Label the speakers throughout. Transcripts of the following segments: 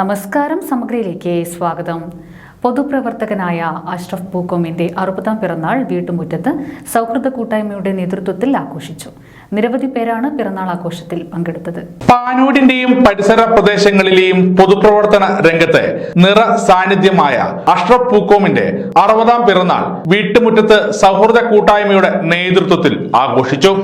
Speaker 1: നമസ്കാരം സമഗ്രയിലേക്ക് സ്വാഗതം. പൊതുപ്രവർത്തകനായ അഷ്റഫ് പൂക്കോമിന്റെ അറുപതാം പിറന്നാൾ വീട്ടുമുറ്റത്ത് സൗഹൃദ കൂട്ടായ്മയുടെ നേതൃത്വത്തിൽ ആഘോഷിച്ചു. നിരവധി പേരാണ് പിറന്നാൾ ആഘോഷത്തിൽ പങ്കെടുത്തത്.
Speaker 2: പാനൂരിന്റെയും പരിസര പ്രദേശങ്ങളിലെയും പൊതുപ്രവർത്തന രംഗത്തെ നിറ സാന്നിധ്യമായ അഷ്റഫ് പൂക്കോമിന്റെ അറുപതാം പിറന്നാൾ വീട്ടുമുറ്റത്ത് സൗഹൃദ കൂട്ടായ്മയുടെ നേതൃത്വത്തിൽ ആഘോഷിച്ചു.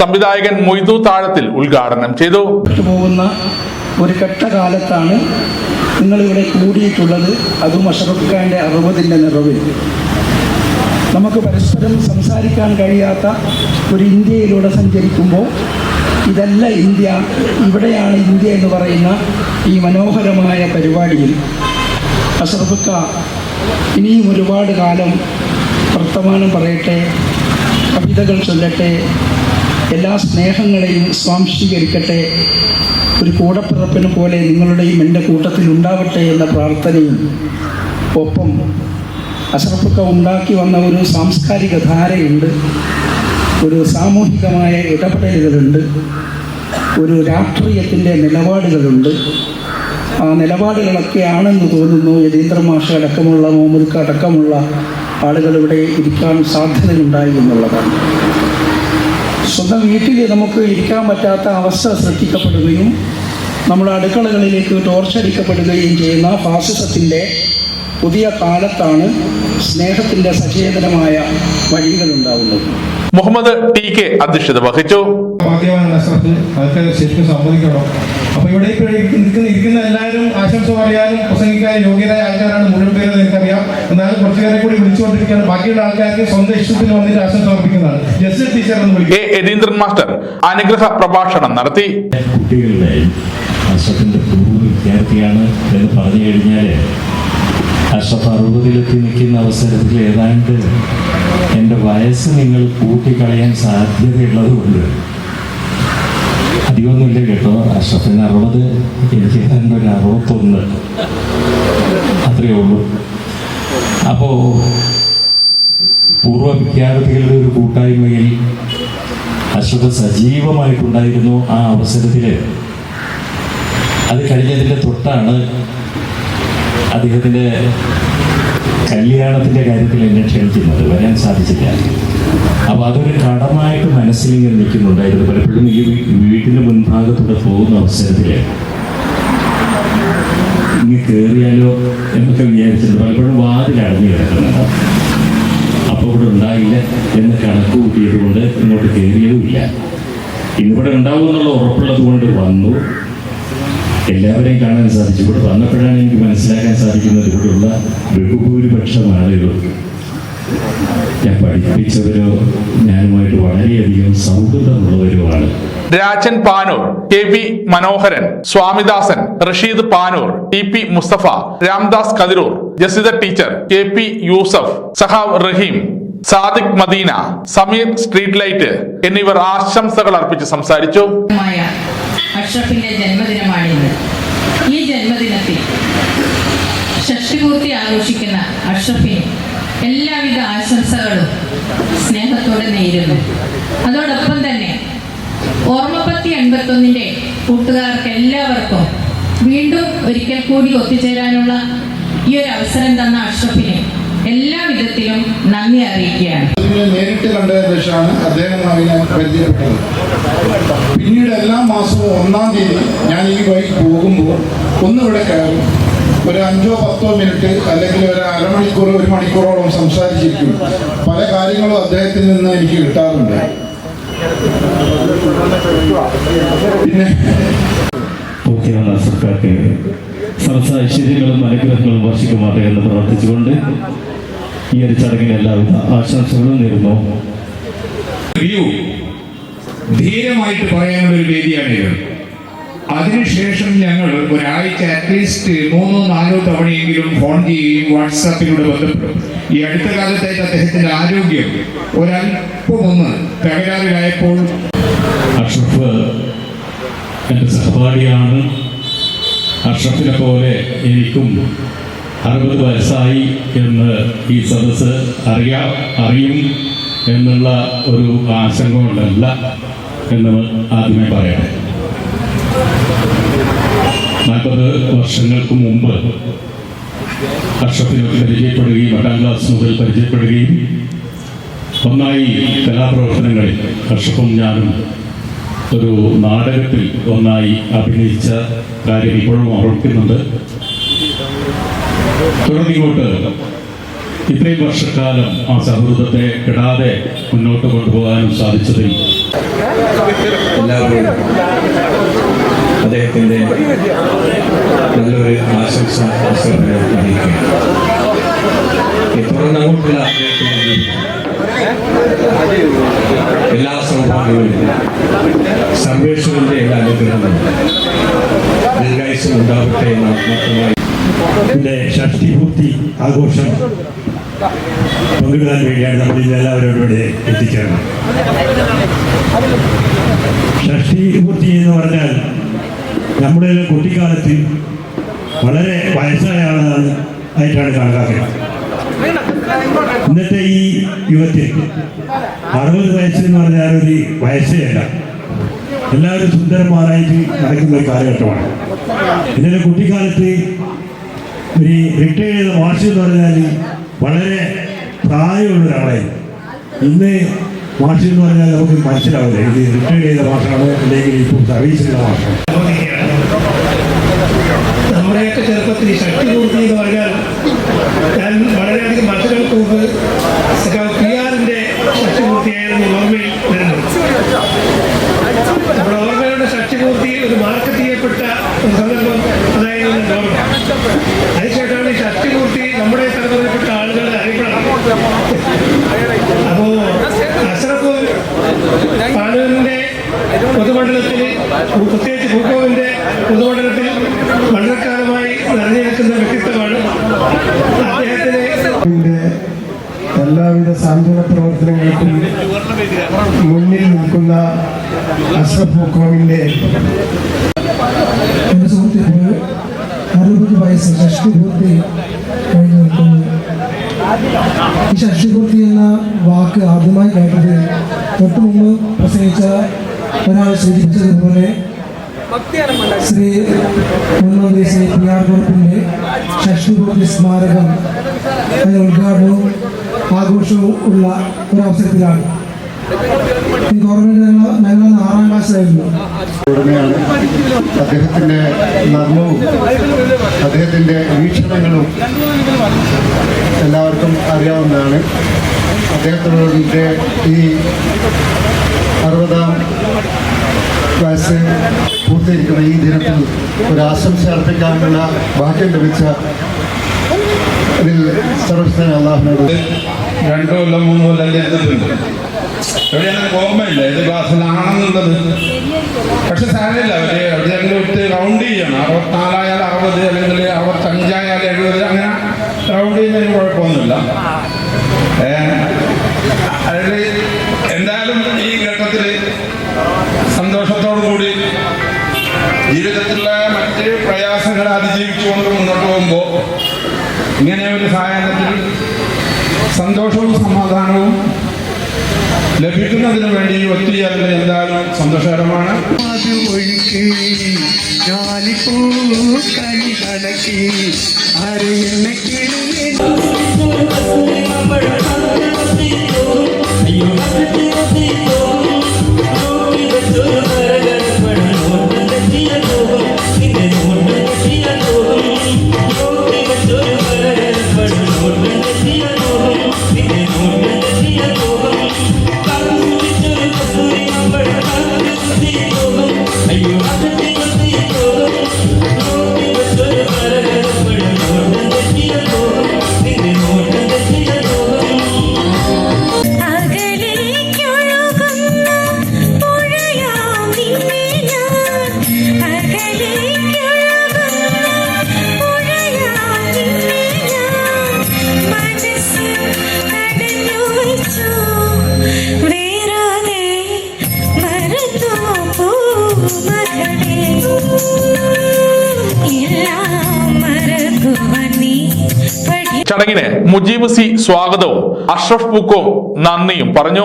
Speaker 2: സംവിധായകൻ മൊയ്തു താഴത്തിൽ ഉദ്ഘാടനം ചെയ്തു.
Speaker 3: പോകുന്ന ഒരു ഘട്ടകാലത്താണ് നിങ്ങളിവിടെ കൂടിയിട്ടുള്ളത്. അതും അഷറഫ് ഖാന്റെ അറുപതിന്റെ നിറവിൽ. നമുക്ക് പരസ്പരം സംസാരിക്കാൻ കഴിയാത്ത ഒരു ഇന്ത്യയിലൂടെ സഞ്ചരിക്കുമ്പോൾ ഇതല്ല ഇന്ത്യ ഇവിടെയാണ് ഇന്ത്യ എന്ന് പറയുന്ന ഈ മനോഹരമായ പരിപാടിയിൽ ഖാ ഇനിയും ഒരുപാട് കാലം വർത്തമാനം പറയട്ടെ കവിതകൾ ചൊല്ലട്ടെ എല്ലാ സ്നേഹങ്ങളെയും സ്വാംശീകരിക്കട്ടെ. ഒരു കൂടപ്പിറപ്പിനെ പോലെ നിങ്ങളുടെയും എന്റെ കൂട്ടത്തിൽ ഉണ്ടാവട്ടെ എന്ന പ്രാർത്ഥനയും ഒപ്പം അഷറഫൊക്കെ ഉണ്ടാക്കി വന്ന ഒരു സാംസ്കാരിക ധാരയുണ്ട്. ഒരു സാമൂഹികമായ ഇടപെടലുകളുണ്ട്. ഒരു രാഷ്ട്രീയത്തിന്റെ നിലപാടുകളുണ്ട്. ആ നിലപാടുകളൊക്കെ ആണെന്ന് തോന്നുന്നു യതീന്ദ്ര മാഷ അടക്കമുള്ള മുഹമ്മദ് അടക്കമുള്ള ആളുകൾ ഇവിടെ ഇരിക്കാൻ സാധ്യതയുണ്ടായി എന്നുള്ളതാണ്. സ്വന്തം വീട്ടിൽ നമുക്ക് ഇരിക്കാൻ പറ്റാത്ത അവസ്ഥ സൃഷ്ടിക്കപ്പെടുകയും നമ്മുടെ അടുക്കളകളിലേക്ക് ടോർച്ചടിക്കപ്പെടുകയും ചെയ്യുന്ന ഫാസിസത്തിന്റെ പുതിയ കാലത്താണ് സ്നേഹത്തിന്റെ സചേതനമായ വഴികളുണ്ടാവുന്നത്.
Speaker 2: മുഹമ്മദ് ടി കെ അധ്യക്ഷത വഹിച്ചു.
Speaker 4: ശരിക്കും സമ്മതിക്കണം. അപ്പൊ ഇവിടെ ഇരിക്കുന്ന എല്ലാവരും ആശംസ പറയാനും പ്രസംഗിക്കാൻ യോഗ്യരായ ആൾക്കാരാണ് മുഴുവൻ പേര് നിനക്കറിയാം എന്നാലും കുറച്ചു പേരെ കൂടി വിളിച്ചുകൊണ്ടിരിക്കുകയാണ്. ബാക്കിയുള്ള ആൾക്കാർക്ക് സ്വന്തം ഇഷ്ടത്തിന് വന്നിട്ട് ആശംസ അർപ്പിക്കുന്നതാണ്. ജസ്റ്റ് ടീച്ചർ എന്ന് വിളിക്കും
Speaker 2: മാസ്റ്റർ അനുഗ്രഹ പ്രഭാഷണം നടത്തി.
Speaker 5: കുട്ടികളുടെ പൂർവ വിദ്യാർത്ഥിയാണ് എന്ന് പറഞ്ഞു കഴിഞ്ഞാൽ അഷഫ് അറുപതിലെത്തി നിൽക്കുന്ന അവസരത്തിൽ ഏതാണ്ട് എന്റെ വയസ്സ് നിങ്ങൾ കൂട്ടിക്കളയാൻ സാധ്യതയുള്ളത് കൊണ്ട് അധികമൊന്നുമില്ല കേട്ടോ. അഷ്റഫിന് അറുപത് എനിക്ക് ഏതാണ്ട് ഒരു അറുപത്തൊന്ന്. അത്രയേ ഉള്ളൂ. അപ്പോൾ പൂർവ വിദ്യാർത്ഥികളുടെ ഒരു കൂട്ടായ്മയിൽ അശ്വത സജീവമായിട്ടുണ്ടായിരുന്നു ആ അവസരത്തിൽ അത് കഴിഞ്ഞതിന്റെ തൊട്ടാണ് അദ്ദേഹത്തിന്റെ കല്യാണത്തിന്റെ കാര്യത്തിൽ എന്നെ ക്ഷണിക്കുന്നത്. വരാൻ സാധിച്ചില്ല. അതൊരു കടമായിട്ട് മനസ്സിൽ ഇങ്ങനെ നിൽക്കുന്നുണ്ടായിരുന്നു പലപ്പോഴും ഈ വീട്ടിന്റെ മുൻഭാഗത്തൂടെ പോകുന്ന അവസരത്തിൽ ഇങ്ങനെ കയറിയാലോ എന്നൊക്കെ വിചാരിച്ചിട്ടുണ്ട്. പലപ്പോഴും വാതിൽ അടഞ്ഞു കിടക്കുന്നുണ്ട്. അപ്പോൾ ഇവിടെ ഉണ്ടായില്ല എന്ന് കണക്ക് കൂട്ടിയത് കൊണ്ട് ഇങ്ങോട്ട് കയറിയതുമില്ല ഇന്നിവിടെ ഉണ്ടാവും എന്നുള്ള ഉറപ്പുള്ളത് കൊണ്ട് വന്നു. എല്ലാവരെയും കാണാൻ സാധിച്ചു. ഇവിടെ വന്നപ്പോഴാണ് എനിക്ക് മനസ്സിലാക്കാൻ സാധിക്കുന്നത് ഇവിടെയുള്ള ബഹുഭൂരിപക്ഷം ആളുകൾ ഞാൻ പഠിപ്പിച്ചവരോ ഞാനുമായിട്ട് വളരെയധികം സൗഹൃദമുള്ളവരുമാണ്.
Speaker 2: Rajan Panoor K V Manoharan Swamidasan Rasheed Panoor T P Mustafa Ramdas Kathiroor Jasitha teacher K P Yusuf Sahab Rahim Sadiq Madina Sameer street light എന്നിവർ ആശംസകൾ അർപ്പിച്ച് സംസാരിച്ചു.
Speaker 6: അഷ്റഫിന്റെ ജന്മദിനമാണിന്ന് ഈ ജന്മദിനത്തിൽ ഷഷ്ടിപൂർത്തി ആഘോഷിക്കുന്ന അഷ്റഫിന് എല്ലാവിധ ആശംസകളും സ്നേഹത്തോടെ നേരുന്നു. അതോടൊപ്പം തന്നെ ഓർമ്മപ്പത്തി എൺപത്തൊന്നിന്റെ കൂട്ടുകാർക്ക് എല്ലാവർക്കും വീണ്ടും ഒരിക്കൽ കൂടി ഒത്തുചേരാനുള്ള ഈ ഒരു അവസരം തന്ന അഷ്റഫിനെ എല്ലാ വിധത്തിലും നന്ദി അറിയിക്കുകയാണ്.
Speaker 7: നേരിട്ട് കണ്ടതിന് ശേഷമാണ് അദ്ദേഹം പിന്നീട് എല്ലാ മാസവും ഒന്നാം തീയതി ഞാൻ ഈ വഴി പോകുമ്പോൾ ഒന്നിവിടെ കയറും. ഒരു അഞ്ചോ പത്തോ മിനിറ്റ് അല്ലെങ്കിൽ ഒരു അരമണിക്കൂർ ഒരു മണിക്കൂറോളം സംസാരിച്ചിരിക്കും. പല കാര്യങ്ങളും അദ്ദേഹത്തിൽ നിന്ന് എനിക്ക് കിട്ടാറുണ്ട്. പിന്നെ
Speaker 5: മുഖ്യമന്ത്രി സർക്കാർക്ക്
Speaker 8: അനുഗ്രഹങ്ങളും വർഷിക്കുമാട്ടെ എന്ന് പ്രാർത്ഥിച്ചുകൊണ്ട് ഈ ഒരു ചടങ്ങിന് എല്ലാവിധ ആശംസകളും നേരുന്നു.
Speaker 9: ധീരമായിട്ട് പറയാനുള്ള ഒരു വേദിയാണിത് അതിനുശേഷം ഞങ്ങൾ ഒരാഴ്ച അറ്റ്ലീസ്റ്റ് മൂന്നോ നാലോ തവണയെങ്കിലും ഫോൺ ചെയ്യുകയും വാട്സാപ്പിലൂടെ ബന്ധപ്പെടും ഈ അടുത്ത കാലത്തായിട്ട് അദ്ദേഹത്തിന്റെ ആരോഗ്യം ഒരല്പം ഒന്ന് തകരാറിലായപ്പോൾ
Speaker 8: അഷ്റഫ് എന്റെ സഹപാഠിയാണ്. അഷ്റഫിനെ പോലെ എനിക്കും അറുപത് വയസ്സായി എന്ന് ഈ സദസ് അറിയാ അറിയും എന്നുള്ള ഒരു ആശങ്ക കൊണ്ടല്ല എന്ന് ആദ്യമേ പറയട്ടെ. നാൽപ്പത് വർഷങ്ങൾക്ക് മുമ്പ് അക്ഷത്തിനൊക്കെ പരിചയപ്പെടുകയും എട്ടാം ക്ലാസ് മുതൽ പരിചയപ്പെടുകയും ഒന്നായി കലാപ്രവർത്തനങ്ങളിൽ വർഷവും ഞാനും ഒരു നാടകത്തിൽ ഒന്നായി അഭിനയിച്ച കാര്യം ഇപ്പോഴും ഓർമ്മിക്കുന്നുണ്ട്. തുടർന്നിങ്ങോട്ട് ഇത്രയും വർഷക്കാലം ആ സൗഹൃദത്തെ കിടാതെ മുന്നോട്ട് കൊണ്ടുപോകാനും സാധിച്ചതിൽ
Speaker 10: എല്ലാവരും അദ്ദേഹത്തിന്റെ നല്ലൊരു ആശംസ അവസരത്തിന് എല്ലാ സൗഭാഗ്യങ്ങളും സർവേശ്വരന്റെ എല്ലാ അനുഗ്രഹങ്ങളും ഉണ്ടാവട്ടെ എന്ന് ആത്മാർത്ഥമായി
Speaker 11: ഇതിന്റെ ഷഷ്ടിപൂർത്തി ആഘോഷം പങ്കെടുക്കാൻ വേണ്ടിയാണ് നമ്മൾ ഇന്ന് എല്ലാവരോടും ഇവിടെ എത്തിച്ചേർന്നത്. ഷഷ്ടിപൂർത്തി എന്ന് പറഞ്ഞാൽ നമ്മുടെ കുട്ടിക്കാലത്തിൽ വളരെ വയസ്സായ ആയിട്ടാണ് കണക്കാക്കുന്നത് ഇന്നത്തെ ഈ യുവത്തിൽ അറുപത് വയസ്സ് എന്ന് പറഞ്ഞാൽ ഒരു വയസ്സേ അല്ല. എല്ലാവരും സുന്ദരന്മാരായിട്ട് നടക്കുന്ന ഒരു കാലഘട്ടമാണ്. ഇന്നലെ കുട്ടിക്കാലത്ത് ഒരു റിട്ടയർ ചെയ്ത എന്ന് പറഞ്ഞാൽ വളരെ പ്രായമുള്ള ഒരാളായിരുന്നു. ഇന്ന് മാഷ് എന്ന് പറഞ്ഞാൽ നമുക്ക് മനസ്സിലാവില്ല. ഇത് റിട്ടയർ ചെയ്ത മാഷാണ് അല്ലെങ്കിൽ ഇപ്പോൾ ചെയ്ത മാഷാണ്?
Speaker 4: നമ്മുടെയൊക്കെ ശക്തി കൂട്ടി എന്ന് പറഞ്ഞാൽ ഞാൻ വളരെയധികം വർഷങ്ങൾക്ക് മുമ്പ് പി ആറിന്റെ ശക്തിപൂർത്തിയായിരുന്നു ഓർമ്മയിൽ വരുന്നത്. നമ്മുടെ ഓർമ്മയുടെ ശക്തിപൂർത്തി ഒരു മാർക്കറ്റ് ചെയ്യപ്പെട്ട ഒരു സന്ദർഭം അതായിരുന്നു ഓർമ്മ. അതിനുശേഷമാണ് ഈ ശക്തിപൂർത്തി നമ്മുടെ തലമുറയിൽപ്പെട്ട ആളുകളുടെ അറിയപ്പെടുന്നത്. അപ്പോ അസറപ്പൂർ പാലൂരിന്റെ പൊതുമണ്ഡലത്തിൽ പ്രത്യേകിച്ച് ഭൂഗോവിന്റെ പൊതുമണ്ഡലത്തിൽ വളരെ വ്യക്തിത്വമാണ്
Speaker 12: എല്ലാവിധ സാന്ത്വന പ്രവർത്തനങ്ങൾക്കും മുന്നിൽ നിൽക്കുന്ന അഷ്റഫ്
Speaker 13: സുഹൃത്തുക്കൾ അറുപത് വയസ്സ് ഷഷ്ടിപൂർത്തി കഴിഞ്ഞു നിൽക്കുന്നു. ഈ ഷഷ്ടിപൂർത്തി എന്ന വാക്ക് ആദ്യമായി കേട്ടത് തൊട്ടു മുമ്പ് പ്രസംഗിച്ച ഒരാൾ സൂചിപ്പിച്ചതുപോലെ ശ്രീ മുൻമന്ത്രി ശ്രീ ആർ കുറുപ്പിന്റെ ഷഷ്ടിപൂർത്തി സ്മാരകം ഉദ്ഘാടനവും ആഘോഷവും ഉള്ള ഒരു അവസരത്തിലാണ് ഓർമ്മയിൽ ഞങ്ങൾ
Speaker 14: ഉടനെയാണ് അദ്ദേഹത്തിന്റെ നർമ്മവും അദ്ദേഹത്തിന്റെ വീക്ഷണങ്ങളും എല്ലാവർക്കും അറിയാവുന്നതാണ്. അദ്ദേഹത്തിന്റെ ഈ അറുപതാം വയസ്സ് പൂർത്തീകരിക്കുന്ന ഈ ദിനത്തിൽ ഒരു ആശംസ അർപ്പിക്കാനുള്ള ഭാഗ്യം ലഭിച്ച ഇതിൽ സർവസ്ഥ അള്ളാഹുനോട്
Speaker 9: രണ്ടോ കൊല്ലം മൂന്നോ കൊല്ലം എടുത്തിട്ടുണ്ട് എവിടെയാണ് ഓർമ്മയില്ല. ഏത് ക്ലാസ്സിലാണെന്നുള്ളത്. പക്ഷെ സാരമില്ല. അവർ എവിടെയെങ്കിലും ഇട്ട് റൗണ്ട് ചെയ്യണം. അറുപത്തിനാലായാൽ അറുപത് അല്ലെങ്കിൽ അറുപത്തഞ്ചായാൽ എഴുപത് അങ്ങനെ റൗണ്ട് ചെയ്യുന്നതിന് കുഴപ്പമൊന്നുമില്ല. എന്തായാലും ഈ ഘട്ടത്തിൽ സന്തോഷത്തോടു കൂടി ജീവിതത്തിലെ മറ്റ് പ്രയാസങ്ങൾ അതിജീവിച്ചുകൊണ്ട് മുന്നോട്ട് പോകുമ്പോൾ ഇങ്ങനെ ഒരു സായാഹ്നത്തിൽ സന്തോഷവും സമാധാനവും ലഭിക്കുന്നതിന് വേണ്ടി ഒത്തിരി അതിന് എന്തായാലും സന്തോഷകരമാണ്.
Speaker 8: അയ്യോ
Speaker 2: ചടങ്ങിന് മുജീബ് സി സ്വാഗതവും അഷ്റഫ് പൂക്കോം നന്ദിയും പറഞ്ഞു.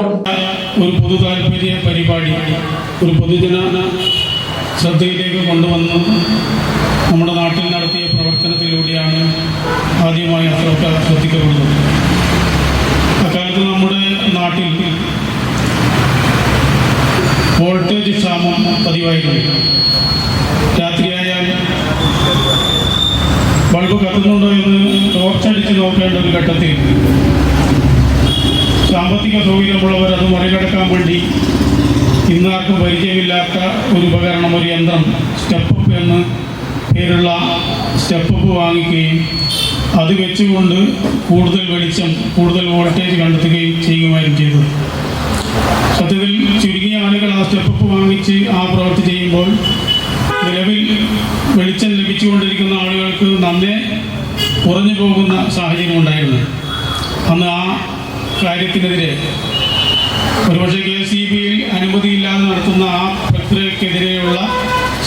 Speaker 15: ഒരു പൊതു താല്പര്യ പരിപാടി ഒരു പൊതുജന ശ്രദ്ധയിലേക്ക് കൊണ്ടുവന്നു നമ്മുടെ നാട്ടിൽ നടത്തിയ പ്രവർത്തനത്തിലൂടെയാണ് ആദ്യമായി അഷ്റഫ് ശ്രദ്ധിക്കപ്പെടുന്നത്. അക്കാലത്ത് നമ്മുടെ നാട്ടിൽ വോൾട്ടേജ് ക്ഷാമം പതിവായിരുന്നു രാത്രിയായാൽ ബൾബ് കത്തുന്നുണ്ടോ എന്ന് ടോർച്ചടിച്ച് നോക്കേണ്ട ഒരു ഘട്ടത്തിൽ സാമ്പത്തിക സൗകര്യമുള്ളവർ അത് മറികടക്കാൻ വേണ്ടി ഇന്നാർക്കും പരിചയമില്ലാത്ത ഒരു ഉപകരണം ഒരു യന്ത്രം സ്റ്റെപ്പ് എന്ന് പേരുള്ള സ്റ്റെപ്പ് വാങ്ങിക്കുകയും അത് വെച്ചുകൊണ്ട് കൂടുതൽ വെളിച്ചം കൂടുതൽ വോൾട്ടേജ് കണ്ടെത്തുകയും ചെയ്യുമായിരുന്നു ചെയ്തത്. സത്യത്തിൽ ചുരുങ്ങിയ ആളുകൾ ആ സ്റ്റെപ്പ് വാങ്ങിച്ച് ആ പ്രവൃത്തി ചെയ്യുമ്പോൾ നിലവിൽ വെളിച്ചം ലഭിച്ചുകൊണ്ടിരിക്കുന്ന ആളുകൾക്ക് നന്നേ കുറഞ്ഞു പോകുന്ന സാഹചര്യം ഉണ്ടായിരുന്നു അന്ന് ആ കാര്യത്തിനെതിരെ ഒരുപക്ഷെ കെ എസ് ഇ ബിയിൽ അനുമതിയില്ലാതെ നടത്തുന്ന ആ പ്രക്രിയക്കെതിരെയുള്ള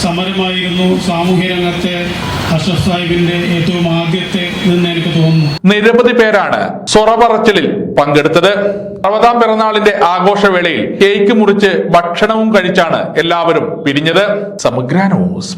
Speaker 15: സമരമായിരുന്നു സാമൂഹ്യ രംഗത്തെ അഷഫ് സാഹിബിന്റെ ഏറ്റവും ആദ്യത്തെ എന്ന് എനിക്ക് തോന്നുന്നു.
Speaker 2: നിരവധി പേരാണ് സൊറപറച്ചിലിൽ പങ്കെടുത്തത്. അറുപതാം പിറന്നാളിന്റെ ആഘോഷവേളയിൽ കേക്ക് മുറിച്ച് ഭക്ഷണവും കഴിച്ചാണ് എല്ലാവരും പിരിഞ്ഞത്. സമഗ്ര ന്യൂസ്